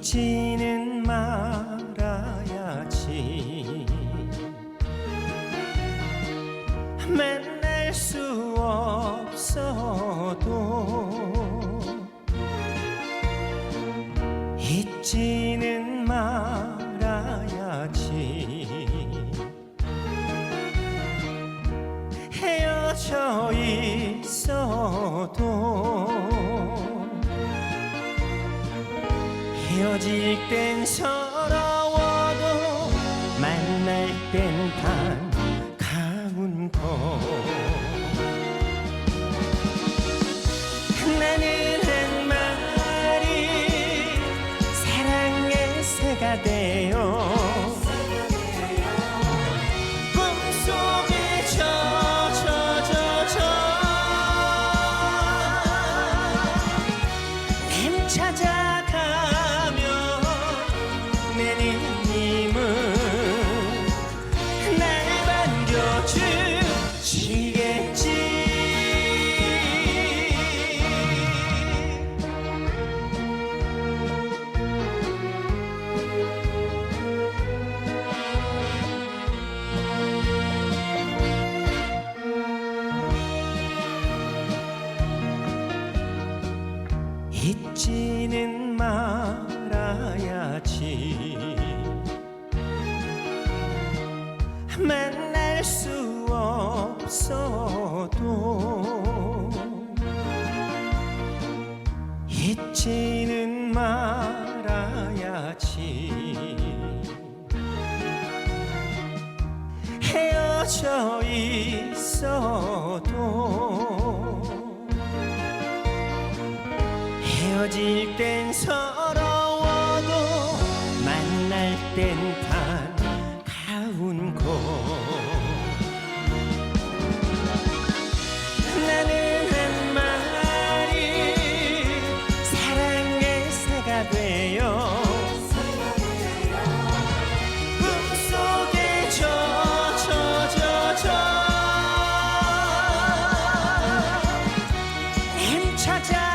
잊지는 말아야지. 만날 수 없어도 잊지는 말아야지. 헤어져 있어도 헤어질 땐 서러워도 만날 땐 반가운 거. 나는 한 마리 사랑의 새가 되어 내님은 날 반겨주시겠지. 잊지는 말아 수 없어도 잊지는 말아야지. 헤어져 있어도 헤어질 땐 서로 time.